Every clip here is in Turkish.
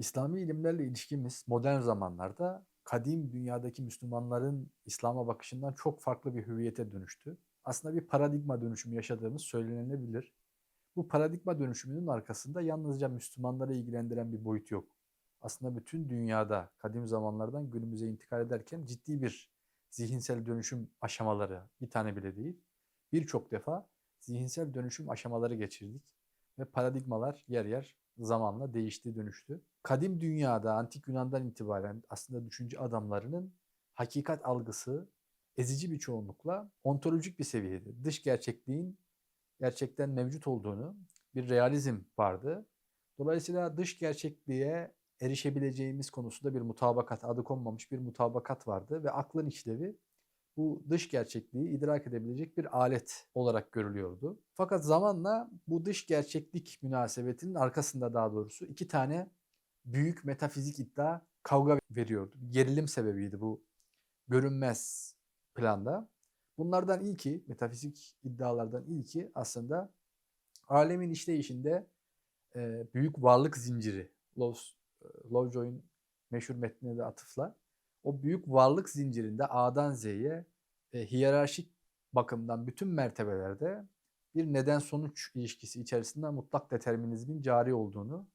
İslami ilimlerle ilişkimiz modern zamanlarda kadim dünyadaki Müslümanların İslam'a bakışından çok farklı bir hüviyete dönüştü. Aslında bir paradigma dönüşümü yaşadığımız söylenebilir. Bu paradigma dönüşümünün arkasında yalnızca Müslümanları ilgilendiren bir boyut yok. Aslında bütün dünyada kadim zamanlardan günümüze intikal ederken ciddi bir zihinsel dönüşüm aşamaları bir tane bile değil. Birçok defa zihinsel dönüşüm aşamaları geçirdik ve paradigmalar yer yer zamanla değişti, dönüştü. Kadim dünyada, antik Yunan'dan itibaren aslında düşünce adamlarının hakikat algısı ezici bir çoğunlukla ontolojik bir seviyede. Dış gerçekliğin gerçekten mevcut olduğunu, bir realizm vardı. Dolayısıyla dış gerçekliğe erişebileceğimiz konusunda bir mutabakat, adı konmamış bir mutabakat vardı ve aklın işlevi bu dış gerçekliği idrak edebilecek bir alet olarak görülüyordu. Fakat zamanla bu dış gerçeklik münasebetinin arkasında daha doğrusu iki tane büyük metafizik iddia kavga veriyordu. Gerilim sebebiydi bu görünmez planda. Bunlardan ilki, metafizik iddialardan ilki aslında alemin işleyişinde e, büyük varlık zinciri, Loves, Lovejoy'un meşhur metnine de atıfla o büyük varlık zincirinde A'dan Z'ye e, hiyerarşik bakımdan bütün mertebelerde bir neden sonuç ilişkisi içerisinde mutlak determinizmin cari olduğunu,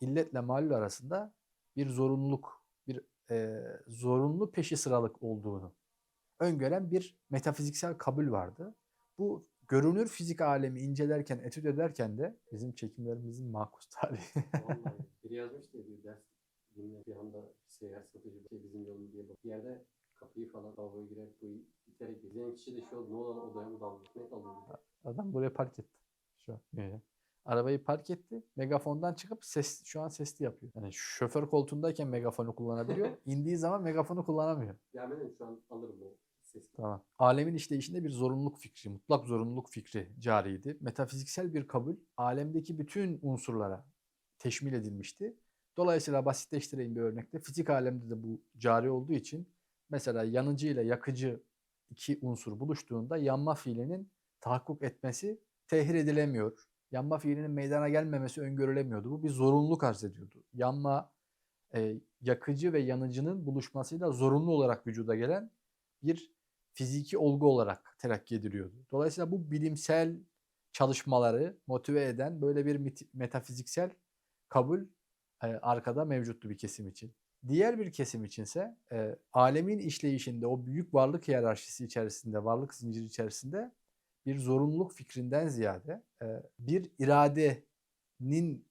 illetle malul arasında bir zorunluluk, bir e, zorunlu peşi sıralık olduğunu öngören bir metafiziksel kabul vardı. Bu görünür fizik alemi incelerken, etüt ederken de bizim çekimlerimizin makus tarihi. Vallahi biri yazmış diye bir ders dinle bir anda seyahat satıcı şey bizim yolum diye. Bir yerde kapıyı falan lavaboya girerek bu iterek izleyen kişi de şu oldu. Ne olan odaya mı dalmış? Ne dalmış? Adam buraya park etti. Şu an. Böyle. Arabayı park etti. Megafondan çıkıp ses şu an sesli yapıyor. Yani şoför koltuğundayken megafonu kullanabiliyor. İndiği zaman megafonu kullanamıyor. Gelmeden şu an alırım o sesi. Tamam. Alemin işleyişinde bir zorunluluk fikri, mutlak zorunluluk fikri cariydi. Metafiziksel bir kabul alemdeki bütün unsurlara teşmil edilmişti. Dolayısıyla basitleştireyim bir örnekte. Fizik alemde de bu cari olduğu için mesela yanıcı ile yakıcı iki unsur buluştuğunda yanma fiilinin tahakkuk etmesi tehir edilemiyor. Yanma fiilinin meydana gelmemesi öngörülemiyordu. Bu bir zorunluluk arz ediyordu. Yanma, e, yakıcı ve yanıcının buluşmasıyla zorunlu olarak vücuda gelen bir fiziki olgu olarak terakki ediliyordu. Dolayısıyla bu bilimsel çalışmaları motive eden böyle bir metafiziksel kabul e, arkada mevcuttu bir kesim için. Diğer bir kesim içinse e, alemin işleyişinde o büyük varlık hiyerarşisi içerisinde, varlık zinciri içerisinde bir zorunluluk fikrinden ziyade e, bir iradenin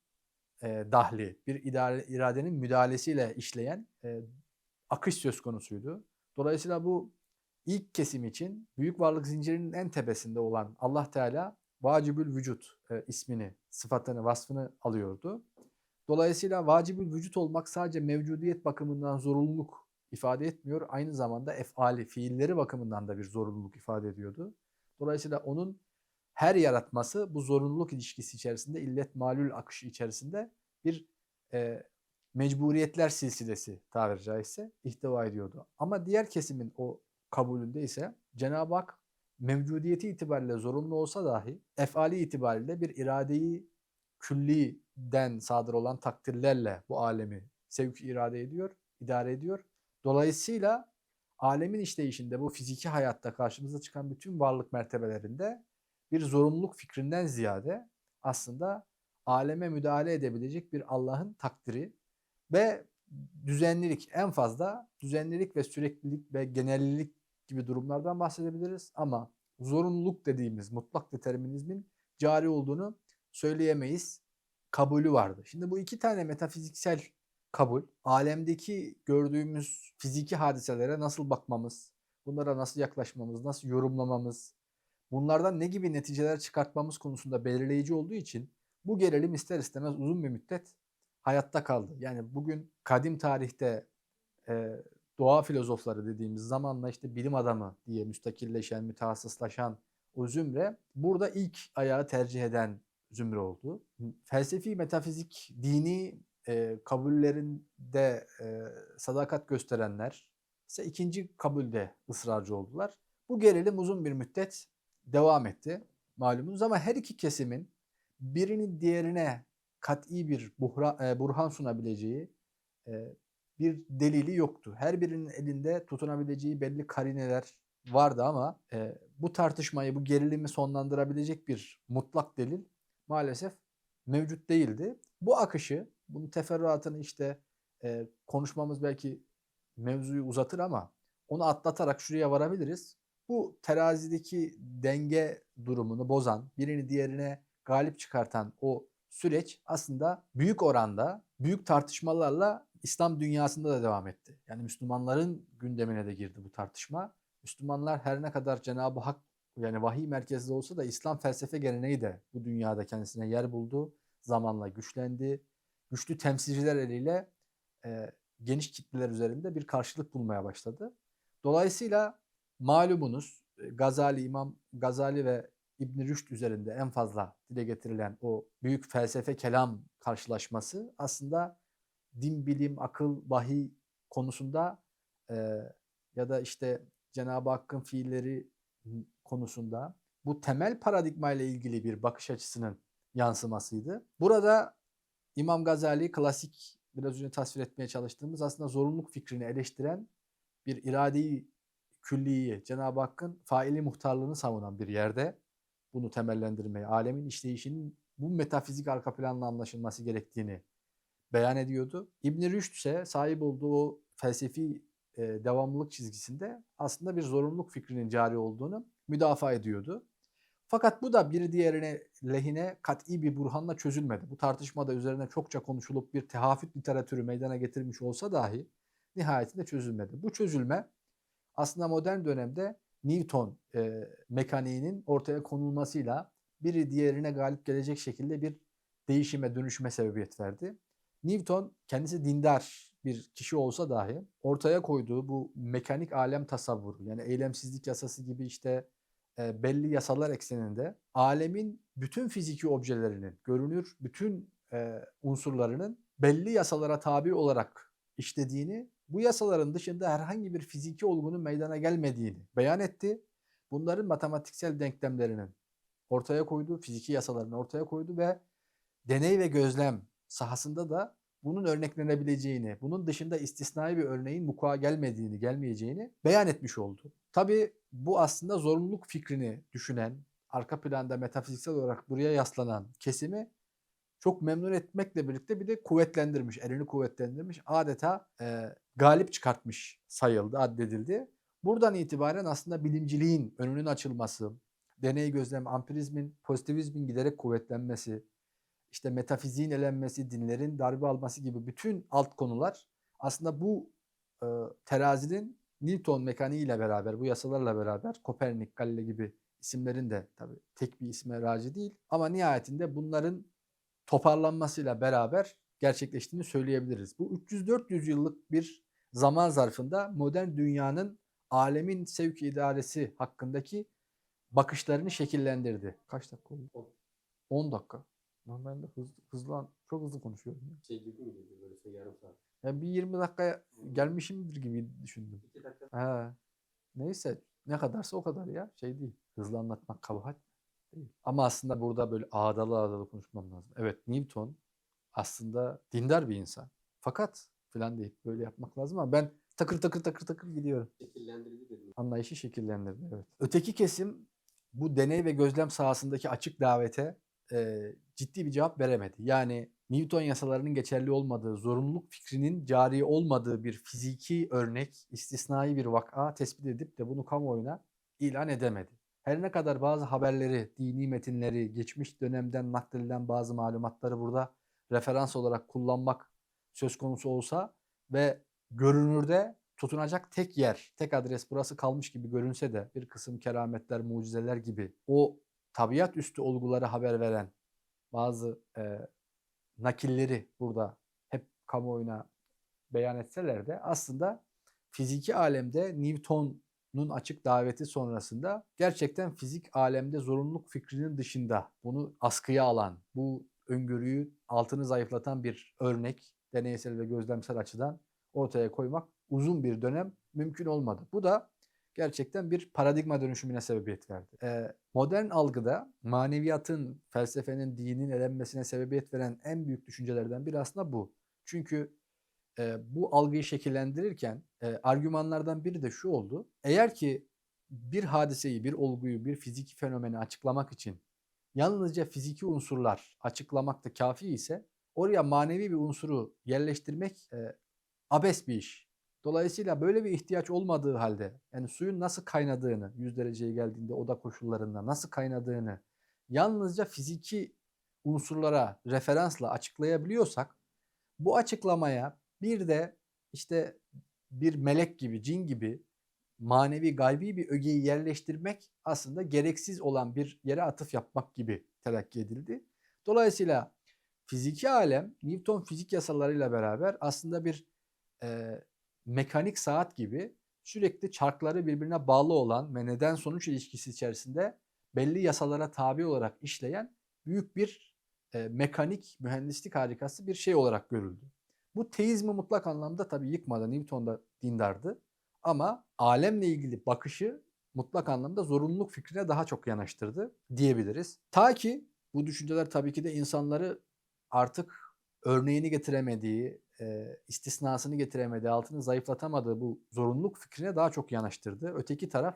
e, dahli, bir idare, iradenin müdahalesiyle işleyen e, akış söz konusuydu. Dolayısıyla bu ilk kesim için büyük varlık zincirinin en tepesinde olan Allah Teala vacibül vücut e, ismini, sıfatını, vasfını alıyordu. Dolayısıyla vacibül vücut olmak sadece mevcudiyet bakımından zorunluluk ifade etmiyor. Aynı zamanda efali, fiilleri bakımından da bir zorunluluk ifade ediyordu. Dolayısıyla onun her yaratması bu zorunluluk ilişkisi içerisinde, illet malul akışı içerisinde bir e, mecburiyetler silsilesi tabiri caizse ihtiva ediyordu. Ama diğer kesimin o kabulünde ise Cenab-ı Hak mevcudiyeti itibariyle zorunlu olsa dahi efali itibariyle bir iradeyi külliden sadır olan takdirlerle bu alemi sevk irade ediyor, idare ediyor. Dolayısıyla alemin işleyişinde bu fiziki hayatta karşımıza çıkan bütün varlık mertebelerinde bir zorunluluk fikrinden ziyade aslında aleme müdahale edebilecek bir Allah'ın takdiri ve düzenlilik en fazla düzenlilik ve süreklilik ve genellilik gibi durumlardan bahsedebiliriz ama zorunluluk dediğimiz mutlak determinizmin cari olduğunu söyleyemeyiz. Kabulü vardı. Şimdi bu iki tane metafiziksel kabul alemdeki gördüğümüz fiziki hadiselere nasıl bakmamız, bunlara nasıl yaklaşmamız, nasıl yorumlamamız, bunlardan ne gibi neticeler çıkartmamız konusunda belirleyici olduğu için bu gerilim ister istemez uzun bir müddet hayatta kaldı. Yani bugün kadim tarihte e, doğa filozofları dediğimiz zamanla işte bilim adamı diye müstakilleşen, mütehassıslaşan o zümre burada ilk ayağı tercih eden zümre oldu. Felsefi, metafizik, dini e, kabullerinde e, sadakat gösterenler ise ikinci kabulde ısrarcı oldular. Bu gerilim uzun bir müddet devam etti malumunuz ama her iki kesimin birinin diğerine kat'i bir buhra, e, burhan sunabileceği e, bir delili yoktu. Her birinin elinde tutunabileceği belli karineler vardı ama e, bu tartışmayı, bu gerilimi sonlandırabilecek bir mutlak delil maalesef mevcut değildi. Bu akışı, bunun teferruatını işte e, konuşmamız belki mevzuyu uzatır ama onu atlatarak şuraya varabiliriz. Bu terazideki denge durumunu bozan, birini diğerine galip çıkartan o süreç aslında büyük oranda, büyük tartışmalarla İslam dünyasında da devam etti. Yani Müslümanların gündemine de girdi bu tartışma. Müslümanlar her ne kadar Cenab-ı Hak yani vahiy merkezli olsa da İslam felsefe geleneği de bu dünyada kendisine yer buldu. Zamanla güçlendi. Güçlü temsilciler eliyle e, geniş kitleler üzerinde bir karşılık bulmaya başladı. Dolayısıyla malumunuz e, Gazali, İmam Gazali ve İbn Rüşd üzerinde en fazla dile getirilen o büyük felsefe kelam karşılaşması aslında din, bilim, akıl, vahiy konusunda e, ya da işte Cenab-ı Hakk'ın fiilleri konusunda bu temel paradigma ile ilgili bir bakış açısının yansımasıydı. Burada İmam Gazali klasik biraz önce tasvir etmeye çalıştığımız aslında zorunluluk fikrini eleştiren bir iradeyi külliyi, Cenab-ı Hakk'ın faili muhtarlığını savunan bir yerde bunu temellendirmeyi, alemin işleyişinin bu metafizik arka planla anlaşılması gerektiğini beyan ediyordu. İbn Rüşd ise sahip olduğu felsefi e, devamlılık çizgisinde aslında bir zorunluluk fikrinin cari olduğunu müdafaa ediyordu. Fakat bu da bir diğerine lehine kat'i bir burhanla çözülmedi. Bu tartışmada üzerine çokça konuşulup bir tehafüt literatürü meydana getirmiş olsa dahi nihayetinde çözülmedi. Bu çözülme aslında modern dönemde Newton e, mekaniğinin ortaya konulmasıyla biri diğerine galip gelecek şekilde bir değişime, dönüşüme sebebiyet verdi. Newton kendisi dindar bir kişi olsa dahi ortaya koyduğu bu mekanik alem tasavvuru yani eylemsizlik yasası gibi işte e, belli yasalar ekseninde alemin bütün fiziki objelerinin, görünür bütün e, unsurlarının belli yasalara tabi olarak işlediğini, bu yasaların dışında herhangi bir fiziki olgunun meydana gelmediğini beyan etti. Bunların matematiksel denklemlerinin ortaya koyduğu, fiziki yasalarını ortaya koydu ve deney ve gözlem sahasında da bunun örneklenebileceğini, bunun dışında istisnai bir örneğin mukua gelmediğini, gelmeyeceğini beyan etmiş oldu. Tabii bu aslında zorunluluk fikrini düşünen, arka planda metafiziksel olarak buraya yaslanan kesimi çok memnun etmekle birlikte bir de kuvvetlendirmiş, elini kuvvetlendirmiş, adeta e, galip çıkartmış sayıldı, addedildi. Buradan itibaren aslında bilimciliğin önünün açılması, deney gözlem, ampirizmin, pozitivizmin giderek kuvvetlenmesi, işte metafiziğin elenmesi, dinlerin darbe alması gibi bütün alt konular aslında bu e, terazinin Newton mekaniği ile beraber, bu yasalarla beraber Kopernik, Galile gibi isimlerin de tabii tek bir isme raci değil ama nihayetinde bunların toparlanmasıyla beraber gerçekleştiğini söyleyebiliriz. Bu 300-400 yıllık bir zaman zarfında modern dünyanın alemin sevk idaresi hakkındaki bakışlarını şekillendirdi. Kaç dakika oldu? 10 dakika. Lan ben de hızlı, hızlı, çok hızlı konuşuyorum. Ya. Şey gibi mi geliyor böyle şey yarım saat? Yani bir 20 dakikaya gelmişimdir gibi düşündüm. İki dakika. Ha. Neyse ne kadarsa o kadar ya. Şey değil. Hızlı anlatmak kabahat değil. Ama aslında burada böyle ağdalı ağdalı konuşmam lazım. Evet Newton aslında dindar bir insan. Fakat filan deyip böyle yapmak lazım ama ben takır takır takır takır gidiyorum. Şekillendirildi dedim. Anlayışı şekillendirdi. Evet. Öteki kesim bu deney ve gözlem sahasındaki açık davete e, ciddi bir cevap veremedi. Yani Newton yasalarının geçerli olmadığı, zorunluluk fikrinin cari olmadığı bir fiziki örnek, istisnai bir vaka tespit edip de bunu kamuoyuna ilan edemedi. Her ne kadar bazı haberleri, dini metinleri, geçmiş dönemden nakledilen bazı malumatları burada referans olarak kullanmak söz konusu olsa ve görünürde tutunacak tek yer, tek adres burası kalmış gibi görünse de bir kısım kerametler, mucizeler gibi o tabiat üstü olguları haber veren bazı e, nakilleri burada hep kamuoyuna beyan etseler de aslında fiziki alemde Newton'un açık daveti sonrasında gerçekten fizik alemde zorunluluk fikrinin dışında bunu askıya alan, bu öngörüyü altını zayıflatan bir örnek deneysel ve gözlemsel açıdan ortaya koymak uzun bir dönem mümkün olmadı. Bu da gerçekten bir paradigma dönüşümüne sebebiyet verdi. Ee, modern algıda maneviyatın, felsefenin, dinin elenmesine sebebiyet veren en büyük düşüncelerden biri aslında bu. Çünkü e, bu algıyı şekillendirirken e, argümanlardan biri de şu oldu. Eğer ki bir hadiseyi, bir olguyu, bir fiziki fenomeni açıklamak için yalnızca fiziki unsurlar açıklamakta kafi ise oraya manevi bir unsuru yerleştirmek e, abes bir iş. Dolayısıyla böyle bir ihtiyaç olmadığı halde yani suyun nasıl kaynadığını 100 dereceye geldiğinde oda koşullarında nasıl kaynadığını yalnızca fiziki unsurlara referansla açıklayabiliyorsak bu açıklamaya bir de işte bir melek gibi, cin gibi manevi, gaybi bir ögeyi yerleştirmek aslında gereksiz olan bir yere atıf yapmak gibi telakki edildi. Dolayısıyla fiziki alem Newton fizik yasalarıyla beraber aslında bir e, mekanik saat gibi sürekli çarkları birbirine bağlı olan ve neden sonuç ilişkisi içerisinde belli yasalara tabi olarak işleyen büyük bir e, mekanik mühendislik harikası bir şey olarak görüldü. Bu teizmi mutlak anlamda tabii yıkmadı. Newton da dindardı. Ama alemle ilgili bakışı mutlak anlamda zorunluluk fikrine daha çok yanaştırdı diyebiliriz. Ta ki bu düşünceler tabii ki de insanları artık örneğini getiremediği, e, istisnasını getiremediği, altını zayıflatamadığı bu zorunluluk fikrine daha çok yanaştırdı. Öteki taraf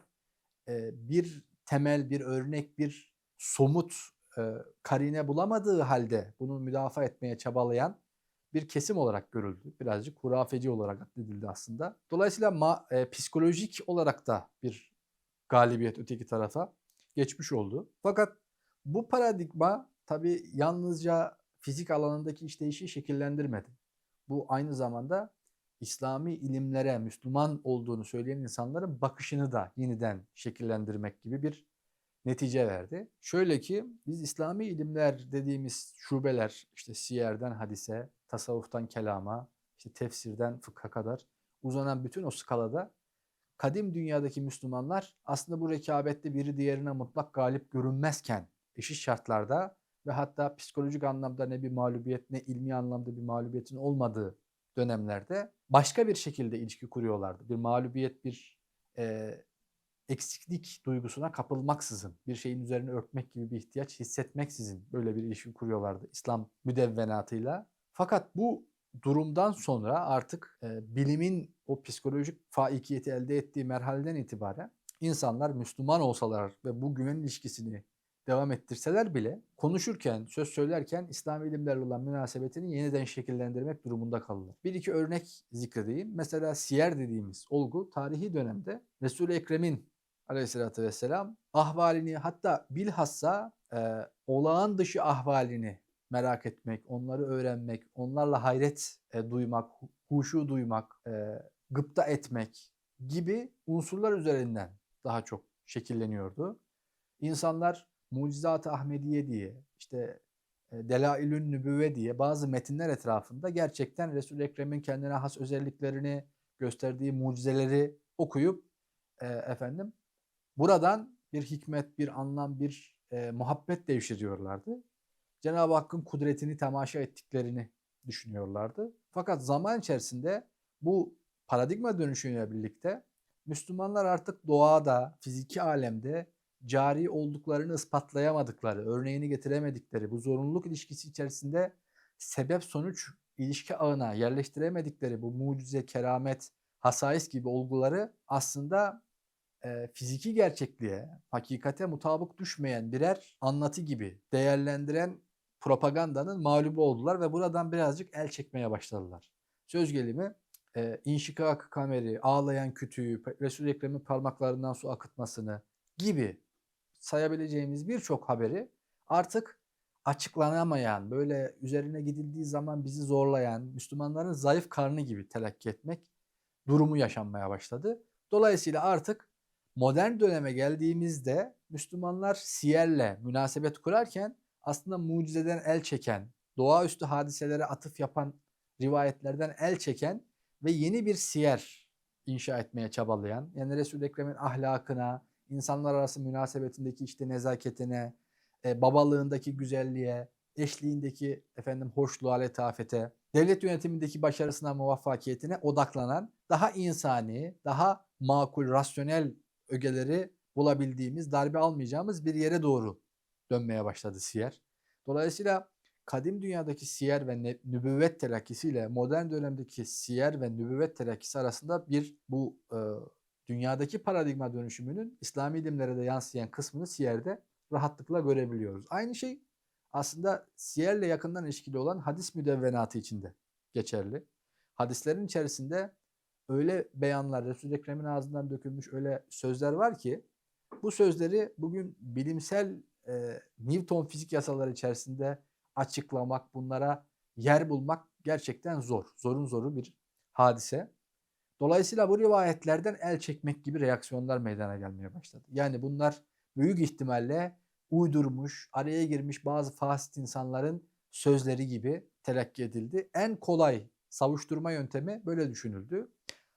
e, bir temel, bir örnek, bir somut e, karine bulamadığı halde bunu müdafaa etmeye çabalayan bir kesim olarak görüldü. Birazcık hurafeci olarak addedildi aslında. Dolayısıyla ma- e, psikolojik olarak da bir galibiyet öteki tarafa geçmiş oldu. Fakat bu paradigma tabii yalnızca fizik alanındaki işleyişi şekillendirmedi. Bu aynı zamanda İslami ilimlere Müslüman olduğunu söyleyen insanların bakışını da yeniden şekillendirmek gibi bir netice verdi. Şöyle ki biz İslami ilimler dediğimiz şubeler işte siyerden hadise, tasavvuftan kelama, işte tefsirden fıkha kadar uzanan bütün o skalada kadim dünyadaki Müslümanlar aslında bu rekabette biri diğerine mutlak galip görünmezken eşit şartlarda ve hatta psikolojik anlamda ne bir mağlubiyet ne ilmi anlamda bir mağlubiyetin olmadığı dönemlerde başka bir şekilde ilişki kuruyorlardı. Bir mağlubiyet, bir e, eksiklik duygusuna kapılmaksızın, bir şeyin üzerine örtmek gibi bir ihtiyaç hissetmeksizin böyle bir ilişki kuruyorlardı İslam müdevvenatıyla. Fakat bu durumdan sonra artık e, bilimin o psikolojik faikiyeti elde ettiği merhaleden itibaren insanlar Müslüman olsalar ve bu güven ilişkisini devam ettirseler bile konuşurken, söz söylerken İslami ilimlerle olan münasebetini yeniden şekillendirmek durumunda kalırlar. Bir iki örnek zikredeyim. Mesela siyer dediğimiz olgu tarihi dönemde Resul-i Ekrem'in aleyhissalatü vesselam ahvalini hatta bilhassa e, olağan dışı ahvalini merak etmek, onları öğrenmek, onlarla hayret e, duymak, huşu duymak, e, gıpta etmek gibi unsurlar üzerinden daha çok şekilleniyordu. İnsanlar Mucizat-ı Ahmediye diye, işte e, Delailün Nübüvve diye bazı metinler etrafında gerçekten Resul-i Ekrem'in kendine has özelliklerini, gösterdiği mucizeleri okuyup e, efendim buradan bir hikmet, bir anlam, bir e, muhabbet devşiriyorlardı. Cenab-ı Hakk'ın kudretini temaşa ettiklerini düşünüyorlardı. Fakat zaman içerisinde bu paradigma dönüşüyle birlikte Müslümanlar artık doğada, fiziki alemde cari olduklarını ispatlayamadıkları, örneğini getiremedikleri, bu zorunluluk ilişkisi içerisinde sebep sonuç ilişki ağına yerleştiremedikleri bu mucize, keramet, hasais gibi olguları aslında e, fiziki gerçekliğe, hakikate mutabık düşmeyen birer anlatı gibi değerlendiren propagandanın mağlubu oldular ve buradan birazcık el çekmeye başladılar. Söz gelimi e, inşikak kameri, ağlayan kütüğü, Resul-i Ekrem'in parmaklarından su akıtmasını gibi sayabileceğimiz birçok haberi artık açıklanamayan, böyle üzerine gidildiği zaman bizi zorlayan, Müslümanların zayıf karnı gibi telakki etmek durumu yaşanmaya başladı. Dolayısıyla artık modern döneme geldiğimizde Müslümanlar siyerle münasebet kurarken aslında mucizeden el çeken, doğaüstü hadiselere atıf yapan rivayetlerden el çeken ve yeni bir siyer inşa etmeye çabalayan, yani Resul-i Ekrem'in ahlakına, insanlar arası münasebetindeki işte nezaketine, e, babalığındaki güzelliğe, eşliğindeki efendim hoşluğa, letafete, devlet yönetimindeki başarısına, muvaffakiyetine odaklanan daha insani, daha makul, rasyonel ögeleri bulabildiğimiz, darbe almayacağımız bir yere doğru dönmeye başladı siyer. Dolayısıyla kadim dünyadaki siyer ve nübüvvet telakkisiyle modern dönemdeki siyer ve nübüvvet telakkisi arasında bir bu e, dünyadaki paradigma dönüşümünün İslami ilimlere de yansıyan kısmını siyerde rahatlıkla görebiliyoruz. Aynı şey aslında siyerle yakından ilişkili olan hadis müdevvenatı içinde geçerli. Hadislerin içerisinde öyle beyanlar, Resul-i Ekrem'in ağzından dökülmüş öyle sözler var ki bu sözleri bugün bilimsel e, Newton fizik yasaları içerisinde açıklamak, bunlara yer bulmak gerçekten zor. Zorun zoru bir hadise. Dolayısıyla bu rivayetlerden el çekmek gibi reaksiyonlar meydana gelmeye başladı. Yani bunlar büyük ihtimalle uydurmuş, araya girmiş bazı fasit insanların sözleri gibi telakki edildi. En kolay savuşturma yöntemi böyle düşünüldü.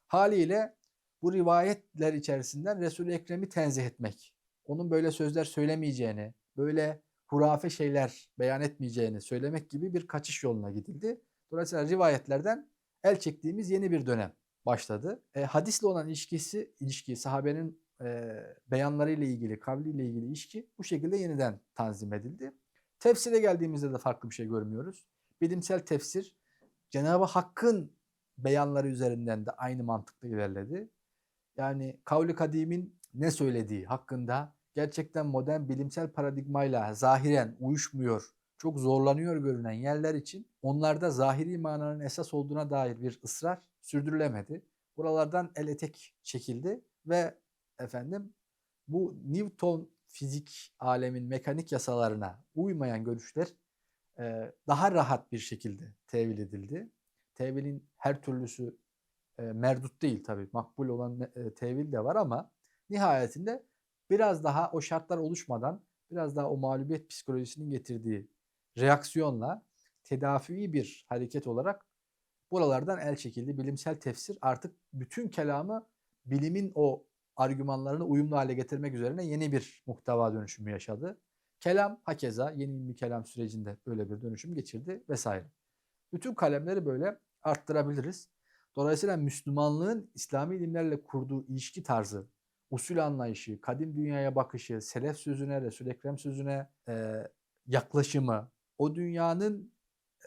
Haliyle bu rivayetler içerisinden Resul-i Ekrem'i tenzih etmek, onun böyle sözler söylemeyeceğini, böyle hurafe şeyler beyan etmeyeceğini söylemek gibi bir kaçış yoluna gidildi. Dolayısıyla rivayetlerden el çektiğimiz yeni bir dönem başladı. E, hadisle olan ilişkisi, ilişki, sahabenin e, beyanlarıyla ilgili, kavliyle ilgili ilişki bu şekilde yeniden tanzim edildi. Tefsire geldiğimizde de farklı bir şey görmüyoruz. Bilimsel tefsir Cenab-ı Hakk'ın beyanları üzerinden de aynı mantıkla ilerledi. Yani kavli kadimin ne söylediği hakkında gerçekten modern bilimsel paradigmayla zahiren uyuşmuyor, çok zorlanıyor görünen yerler için onlarda zahiri mananın esas olduğuna dair bir ısrar sürdürülemedi. Buralardan el etek çekildi ve efendim bu Newton fizik alemin mekanik yasalarına uymayan görüşler e, daha rahat bir şekilde tevil edildi. Tevilin her türlüsü e, merdut değil tabii. Makbul olan e, tevil de var ama nihayetinde biraz daha o şartlar oluşmadan biraz daha o mağlubiyet psikolojisinin getirdiği reaksiyonla tedafi bir hareket olarak buralardan el çekildi. Bilimsel tefsir artık bütün kelamı bilimin o argümanlarını uyumlu hale getirmek üzerine yeni bir muhteva dönüşümü yaşadı. Kelam hakeza yeni ilmi kelam sürecinde böyle bir dönüşüm geçirdi vesaire. Bütün kalemleri böyle arttırabiliriz. Dolayısıyla Müslümanlığın İslami ilimlerle kurduğu ilişki tarzı, usul anlayışı, kadim dünyaya bakışı, selef sözüne, Resul-i Ekrem sözüne e, yaklaşımı, o dünyanın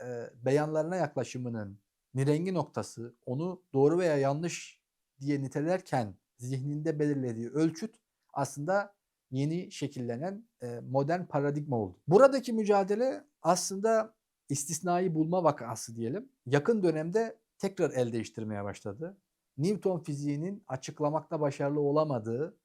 e, beyanlarına yaklaşımının nirengi noktası, onu doğru veya yanlış diye nitelerken zihninde belirlediği ölçüt aslında yeni şekillenen e, modern paradigma oldu. Buradaki mücadele aslında istisnai bulma vakası diyelim. Yakın dönemde tekrar el değiştirmeye başladı. Newton fiziğinin açıklamakta başarılı olamadığı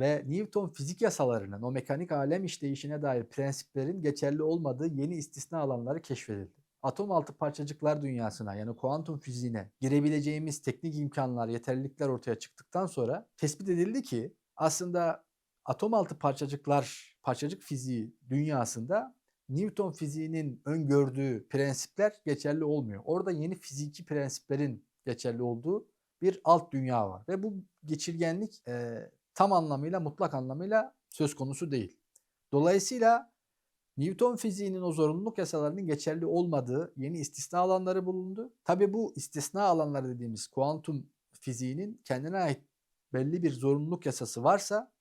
ve Newton fizik yasalarının o mekanik alem işleyişine dair prensiplerin geçerli olmadığı yeni istisna alanları keşfedildi. Atom altı parçacıklar dünyasına yani kuantum fiziğine girebileceğimiz teknik imkanlar, yeterlilikler ortaya çıktıktan sonra tespit edildi ki aslında atom altı parçacıklar, parçacık fiziği dünyasında Newton fiziğinin öngördüğü prensipler geçerli olmuyor. Orada yeni fiziki prensiplerin geçerli olduğu bir alt dünya var. Ve bu geçirgenlik e, tam anlamıyla, mutlak anlamıyla söz konusu değil. Dolayısıyla Newton fiziğinin o zorunluluk yasalarının geçerli olmadığı yeni istisna alanları bulundu. Tabi bu istisna alanları dediğimiz kuantum fiziğinin kendine ait belli bir zorunluluk yasası varsa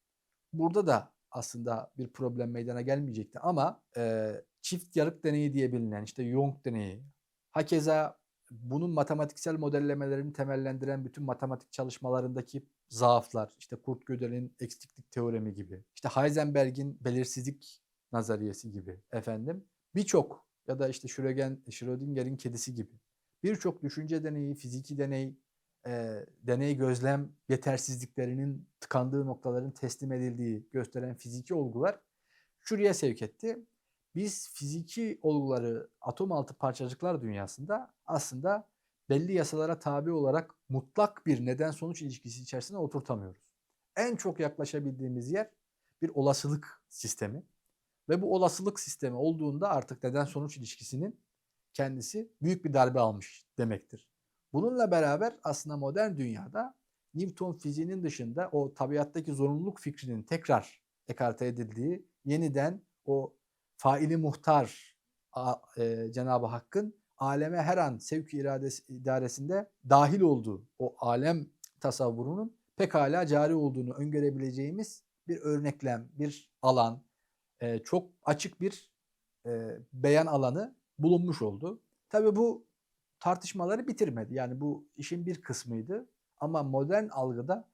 burada da aslında bir problem meydana gelmeyecekti. Ama e, çift yarık deneyi diye bilinen işte Young deneyi, hakeza bunun matematiksel modellemelerini temellendiren bütün matematik çalışmalarındaki zaaflar, işte Kurt Gödel'in eksiklik teoremi gibi, işte Heisenberg'in belirsizlik nazariyesi gibi efendim birçok ya da işte Schrödinger'in kedisi gibi birçok düşünce deneyi, fiziki deney, e, deney gözlem yetersizliklerinin tıkandığı noktaların teslim edildiği gösteren fiziki olgular şuraya sevk etti. Biz fiziki olguları atom altı parçacıklar dünyasında aslında belli yasalara tabi olarak mutlak bir neden sonuç ilişkisi içerisine oturtamıyoruz. En çok yaklaşabildiğimiz yer bir olasılık sistemi. Ve bu olasılık sistemi olduğunda artık neden sonuç ilişkisinin kendisi büyük bir darbe almış demektir. Bununla beraber aslında modern dünyada Newton fiziğinin dışında o tabiattaki zorunluluk fikrinin tekrar ekarte edildiği, yeniden o faili muhtar e, Cenab-ı Hakk'ın aleme her an sevk iradesi idaresinde dahil olduğu o alem tasavvurunun pekala cari olduğunu öngörebileceğimiz bir örneklem, bir alan, e, çok açık bir e, beyan alanı bulunmuş oldu. Tabii bu tartışmaları bitirmedi. Yani bu işin bir kısmıydı. Ama modern algıda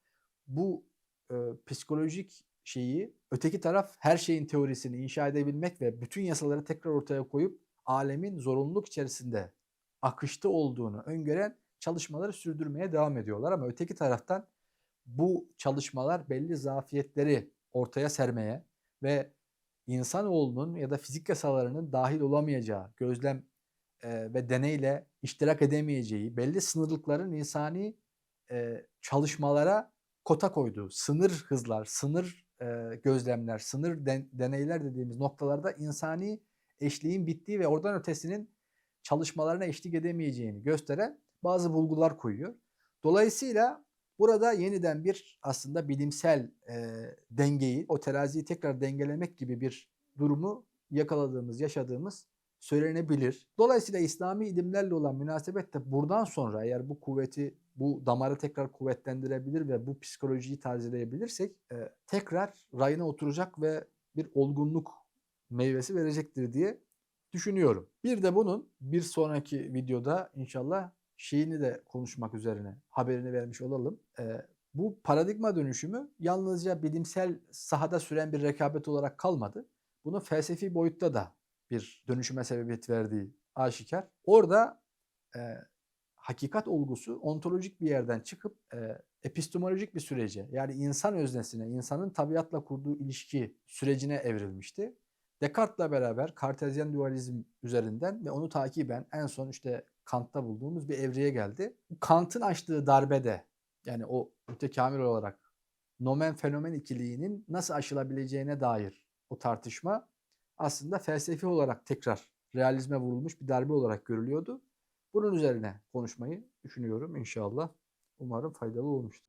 bu e, psikolojik şeyi öteki taraf her şeyin teorisini inşa edebilmek ve bütün yasaları tekrar ortaya koyup alemin zorunluluk içerisinde akışta olduğunu öngören çalışmaları sürdürmeye devam ediyorlar. Ama öteki taraftan bu çalışmalar belli zafiyetleri ortaya sermeye ve insanoğlunun ya da fizik yasalarının dahil olamayacağı, gözlem e, ve deneyle iştirak edemeyeceği belli sınırlıkların insani e, çalışmalara kota koyduğu, sınır hızlar, sınır e, gözlemler, sınır den- deneyler dediğimiz noktalarda insani eşliğin bittiği ve oradan ötesinin çalışmalarına eşlik edemeyeceğini gösteren bazı bulgular koyuyor. Dolayısıyla burada yeniden bir aslında bilimsel e, dengeyi, o teraziyi tekrar dengelemek gibi bir durumu yakaladığımız, yaşadığımız söylenebilir. Dolayısıyla İslami ilimlerle olan münasebet de buradan sonra eğer bu kuvveti, bu damarı tekrar kuvvetlendirebilir ve bu psikolojiyi tazeleyebilirsek e, tekrar rayına oturacak ve bir olgunluk meyvesi verecektir diye düşünüyorum. Bir de bunun bir sonraki videoda inşallah şeyini de konuşmak üzerine haberini vermiş olalım. Ee, bu paradigma dönüşümü yalnızca bilimsel sahada süren bir rekabet olarak kalmadı. Bunun felsefi boyutta da bir dönüşüme sebebiyet verdiği aşikar. Orada e, hakikat olgusu ontolojik bir yerden çıkıp e, epistemolojik bir sürece yani insan öznesine, insanın tabiatla kurduğu ilişki sürecine evrilmişti. Descartes'la beraber kartezyen dualizm üzerinden ve onu takiben en son işte Kant'ta bulduğumuz bir evreye geldi. Kant'ın açtığı darbede yani o mütekamil olarak nomen fenomen ikiliğinin nasıl aşılabileceğine dair o tartışma aslında felsefi olarak tekrar realizme vurulmuş bir darbe olarak görülüyordu. Bunun üzerine konuşmayı düşünüyorum inşallah. Umarım faydalı olmuştur.